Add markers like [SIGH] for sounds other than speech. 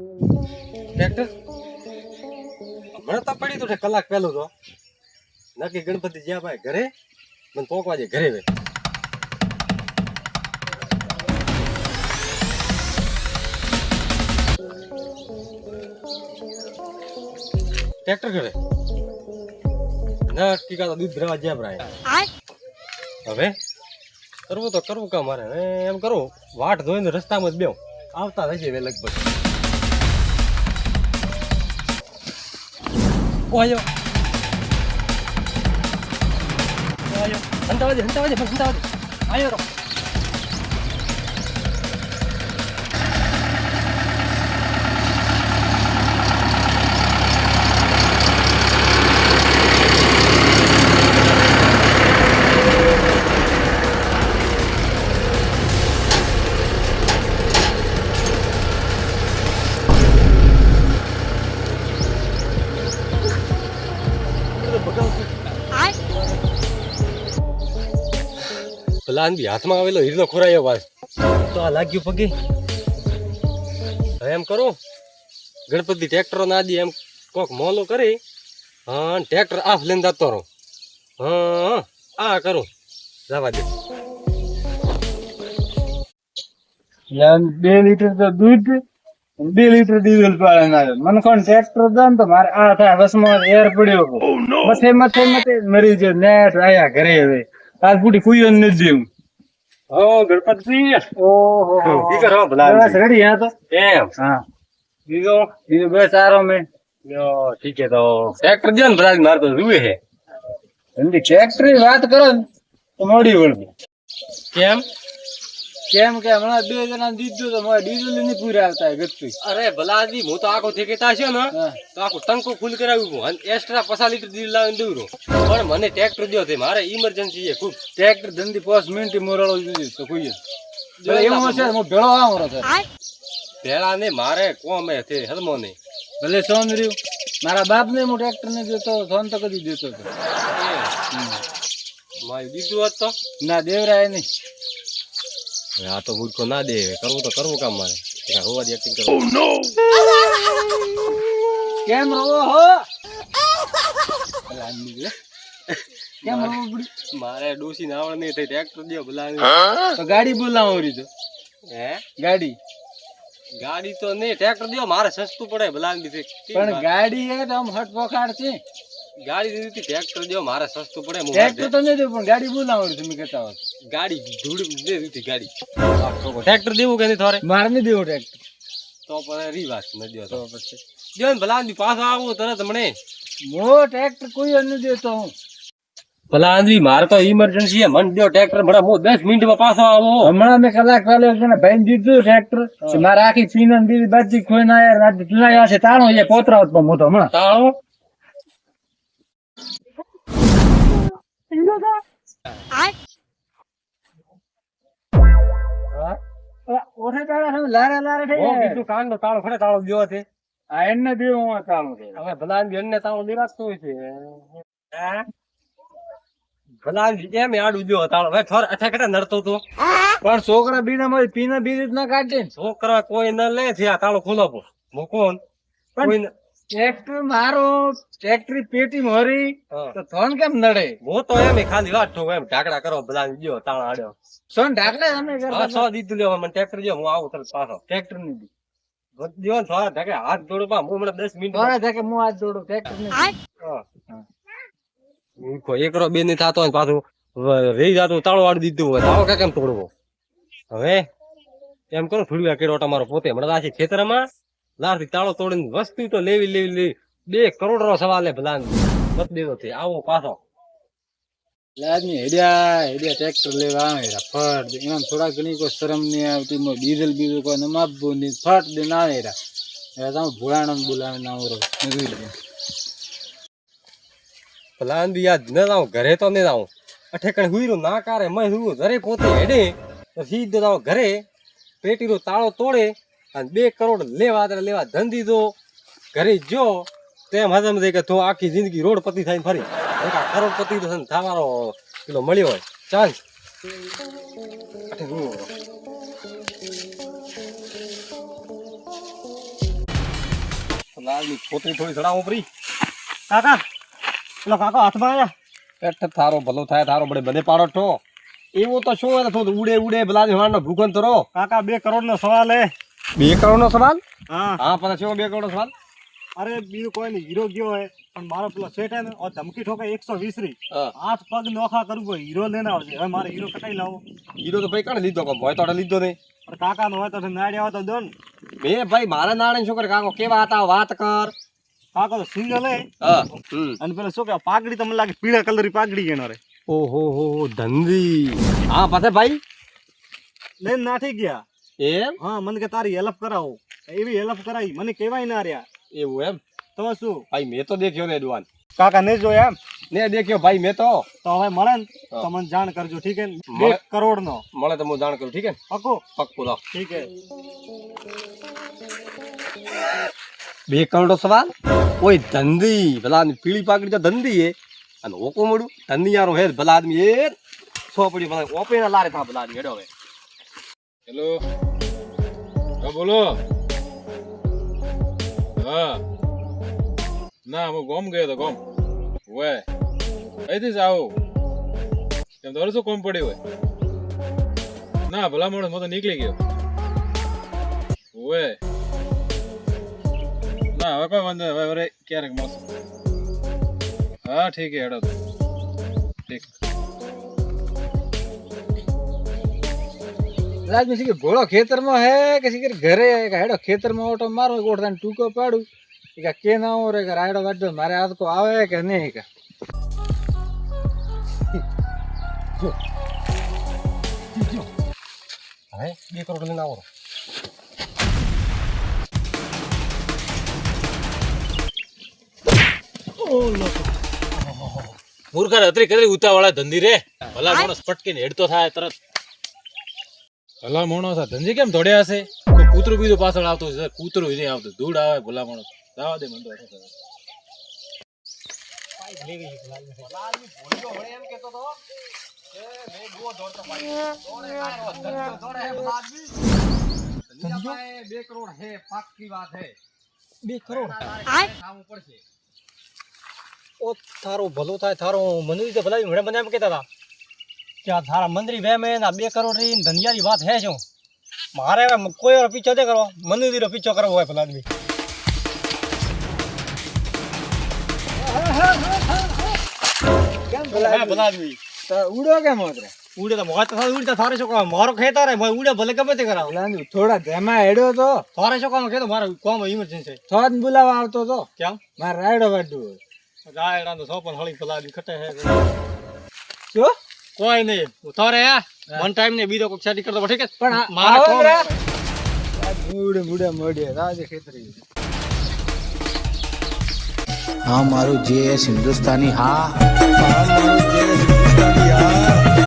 Tractor હમણાં તો પડી તો કલાક પહેલું તો. નક્કી ગણપતિ જ્યાં ભાઈ ઘરે મને પોકવા જાય ઘરે વે ટ્રેક્ટર ઘરે? નક્કી કાં તો દૂધ ભરવા જ્યાં ભરાય હવે? કરવું તો કરવું કા મારે. એમ કરું વાટ ધોઈને રસ્તામાં જ બેઉ આવતા રહેશે વે લગભગ. ઓયો ઓયો હંતાવાજે હંતાવાજે બસ હંતાવાજે આયો રો પેલા આન બી હાથમાં આવેલો હીરનો ખોરાયો વાસ તો આ લાગ્યું પગે. હવે એમ કરું ગણપતિ ટ્રેક્ટરો ના દે એમ કોક મોલો કરી. હા ટ્રેક્ટર આફ લઈને જતો રહો. હા આ કરું. જવા દે. યાર બે લીટર તો દૂધ અને બે લીટર ડીઝલ પાડે ના મને કોણ ટ્રેક્ટર દો ને તો મારે આ થાય બસમાં એર પડ્યો. મથે મથે મથે મરી જાય. નેટ આયા ઘરે હવે. આજ પૂટી કુયો નથી દેવું હો ગણપતિ ઓહો. ઈ કરો ભલા બસ રેડી હા તો? એમ. હા. બીજો? બીજો બસ સારો મે યો, ઠીક છે તો. ટ્રેક્ટર જો ને ભલા માર તો રૂએ છે. એમની ટ્રેક્ટરની વાત કરો ને તો મોડી વળવી કેમ? કેમ કે હમણાં બે જણા દીધું તો મારે ડીઝલની પૂરા આવતા ગતું અરે ભલા દી હું તો આખો ઠેકેતા છે ને હા. તો આખો ટંકો ફૂલ કરાવ્યું અને એક્સ્ટ્રા પચાસ લીટર દીધ લાવીને દઉં પણ મને ટ્રેક્ટર દો તે મારે ઇમરજન્સી છે ખૂબ. ટ્રેક્ટર ધંધી પાંચ મિનિટ મોરળો દીધી તો કોઈ એવું હશે હું ભેળો આવો તો ભેળા ને મારે કોમે તે હલમો ને ભલે સોન રહ્યું. મારા બાપ ને હું ટ્રેક્ટર ને દેતો સોન તો કદી દેતો હતો મારી દીધું હોત તો? ના દેવરાય નહીં. આ તો મૂર્ખો ના દે કરવું તો કરવું કામ મારે. હોવાથી એક્ટિંગ કરવું કેમ રહો હો. [LAUGHS] કેમ રહો બુડી? મારે ડોસી નાવળ નહીં થઈ ટ્રેક્ટર દો બોલાવી તો ગાડી બોલાવો રી તો. હે? ગાડી? ગાડી તો નહીં ટ્રેક્ટર દો મારે સસ્તું પડે ભલા પણ ગાડી એ તો આમ હટ પોખાડ છે. ગાડી દીધી ટ્રેક્ટર દો મારે સસ્તું પડે હું ટ્રેક્ટર તો નહીં દે પણ ગાડી બોલાવો તમે કહેતા હો ગાડી ધૂળ દે દીધી ગાડી. ટ્રેક્ટર દેવું કે નહીં થોરે મારે નહીં દેવું ટ્રેક્ટર. તો પણ રી વાત ન દો તો. પછી. દો ને ભલા પાછો આવો તરત મને. મો ટ્રેક્ટર કોઈ નહીં દેતો હું. ભલા આંધી મારે તો ઇમરજન્સી મન મને દો ટ્રેક્ટર ભલા હું દસ મિનિટમાં પાછો આવો. હમણાં મેં કલાક પહેલા છે ને ભાઈ દીધું ટ્રેક્ટર. મારે આખી દીધી બાજી કોઈ ના યાર રાત ચૂલા છે તાણો એ પોતરા પણ મોટો હમણાં. તાળો ઓઠે તાળા લારે લારે થઈ ઓ જાય. બીજું તાળો ખરે તાળો દ્યો છે. આ એને હું તાળું છે. હવે ભલા આંધી તાળો દેવાતો હોય છે? ભલા એમ આડું દ્યો તાળો. હવે થોર અઠા કટા નડતો તો? પણ છોકરા બીના માં પીના બીજ ના કાઢે છોકરા કોઈ ન લે છે આ તાળો ખોલો મૂકો પણ- ટ્રેક્ટર મારો ટ્રેક્ટર પેટી મોરી તો થોન કેમ નડે? હું તો એમ ખાલી વાત ઠોક એમ ઢાકડા કરો બધા ગયો તાણ આડ્યો. સોન ઢાકડા અમે હા સો દીધું લ્યો મને ટ્રેક્ટર જો હું આવું તરત પાછો. ટ્રેક્ટરની દી ને થોડા ઢાકડા હાથ જોડો પા હું હમણાં દસ મિનિટ તોરે ઢાકે હું હાથ જોડું ટ્રેક્ટરની એકરો બે ની થતો હોય ને પાછું રહી જતું તાળો વાળી દીધું હોય તાળો કે કેમ તોડવો? હવે એમ કરો થોડી વાર કર્યો તમારો પોતે હમણાં આ છે ખેતરમાં લારથી તાળો તોડીને વસ્તુ તો લેવી લેવી લેવી. બે કરોડ નો સવાલ ભલા મત દેવો છે આવો પાછો. લાદમી હેડ્યા હેડ્યા ટ્રેક્ટર લેવા આવે રા. ફટ દે. એમાં થોડા ઘણી કોઈ શરમ નહીં આવતી. મો ડીઝલ બીજું કોઈ નમાબવું નહીં. ફટ દે ના આવે રા. તમે ભોળાનો બોલાવે ના ઓરો પ્લાન બી યાદ ન જાઉં ઘરે તો નહીં જાઉં. અઠેકણ હુઈરું ના કારે મેં હું ઘરે પોતે હેડે. તો સીધો જાઉં ઘરે. પેટીનો તાળો તોડે. અને બે કરોડ લેવા ત્યારે લેવા ધન દીધો. ઘરે જો તેમ હજમ થઈ કે તો આખી જિંદગી રોડ પતિ થઈને ફરી. કરોડપતિ તો થવાનો પેલો મળ્યો હોય. ચાન્સ ભલાની પોતરી થોડી ચડાવો પરી કાકા, પેલો કાકો હાથમાં આવ્યા પેટ થારો ભલો થાય, થારો બડે બને પાડો ઠો. એવો તો શું હોય તો ઉડે ઉડે ભલાની વાળનો ભૂખન તરો કાકા, બે કરોડ નો સવાલ હે. બે કરોડ નો સવાલ? હા. હા પછી શું બે કરોડ નો સવાલ? અરે બીજું કોઈ નહીં. હીરો ગયો હોય પણ મારો પેલો સેટ હે ને ઓ ધમકી ઠોકે એકસો વીસ રી હાથ પગ નોખા કરવું હોય હીરો લઈને આવશે હવે મારે હીરો કટાઈ લાવો. હીરો તો ભાઈ કાઢે લીધો હોય તો લીધો નહીં. પણ કાકા નો હોય તો નાડ્યા હોય તો દો ને મેં ભાઈ મારા નાણે શું કરે? કાકો કેવા હતા? વાત કર. કાકો તો સિંગલ હે. અને પેલો શું કે પાઘડી તમને લાગે પીળા કલરની પાઘડી એનો રે. ઓહો હો હો ધંધી. હા પાસે ભાઈ? લઈને નાઠી ગયા. એમ? હા મને કે તારી હેલ્પ કરાવો. એવી હેલ્પ કરાવી. મને કહેવાય ના રહ્યા. એવું એમ? તો શું? ભાઈ મેં તો દેખ્યો ને ડુવાન કાકા ને જોયા એમ? ને દેખ્યો ભાઈ મેં તો. તો હવે મળે ને. તો મને જાણ કરજો ઠીક હે. કરોડ નો મળે. તો હું જાણ કરું ઠીક હે ને? પક્કો પક્કું લાવ. ઠીક હે બે કરોડો સવાલ? ઓય ધંધી. ભલા આદમી પીળી પાકડી તો ધંધી હે અને ઓકો મળું ધંધિયારો હે ભલા આદમી એ સો પડી ભલા ઓપે લારે થા ભલા આદમી હેડો હવે. હેલો બોલો. હા. ના, હું ગોમ ગયો તો ગોમ. વે અહીંથી જ આવું. એમ તારું શું કોમ પડ્યું હોય. ના, ભલા માણસ, હું તો નીકળી ગયો. વે ના, હવે કોઈ વાંધો હવે ક્યારેક મળશું. હા, ઠીક હેડો તો. ઠીક. રાજમાં શીખર ભોળો ખેતરમાં હે કે શીખર ઘરે હે? કે હેડો ખેતરમાં ઓટો મારો એક ઓટો ટૂંકો પાડું. કે કે ના રે કે રાયડો વાડો મારે આ તો આવે કે નહીં કે. હવે બે કરોડ લઈને આવો. મૂર્ખા અત્રી કરી ઉતાવાળા ધંધી રે. ભલા માણસ પટકીને હેડતો થાય તરત. ભલા મોણો હતા ધંધી કેમ દોડ્યા હશે? કૂતરું બીજું પાછળ આવતું હશે કૂતરું નહીં આવતું. ધૂળ આવે ભલા માણસ જવા દે મને બે કરોડ હે પાકી વાત હે બે કરોડ? ખાવું પડશે ઓ થારો ભલો થાય થારો ભલા મને મને એમ કહેતા હતા. આ થારા મંદિર વેમે બે કરોડ રહી ધનિયાની વાત હે શું? મારે હવે કોઈ પીછો દે કરો મંદિર પીછો કરવો હોય પેલા આદમી. ઉડો કેમ હોત રે ઉડે તો મોય તો થારે ઉડે તો થારે કામ મારો ખેતર હે મોય ઉડે ભલે ગમે તે કરાવ. ઓલાનું થોડા ધેમાં હેડ્યો તો. થારે શું કામ કે તો મારે કોમ ઇમરજન્સી થોત બોલાવા આવતો તો. કેમ? મારે રાયડો વાડું ગાયડા તો સોપન હળી ભલા ખટે હે. શું? કોઈ નહીં. ઉઠો રે. વન ટાઈમ ને બીજો કોક સેટિંગ કરતો ઠીક પણ મારા કોણ. મૂડે મૂડે મોડે. રાજ ખેતરી. હા મારું જે હિન્દુસ્તાની હા. મારું જે હિન્દુસ્તાની આ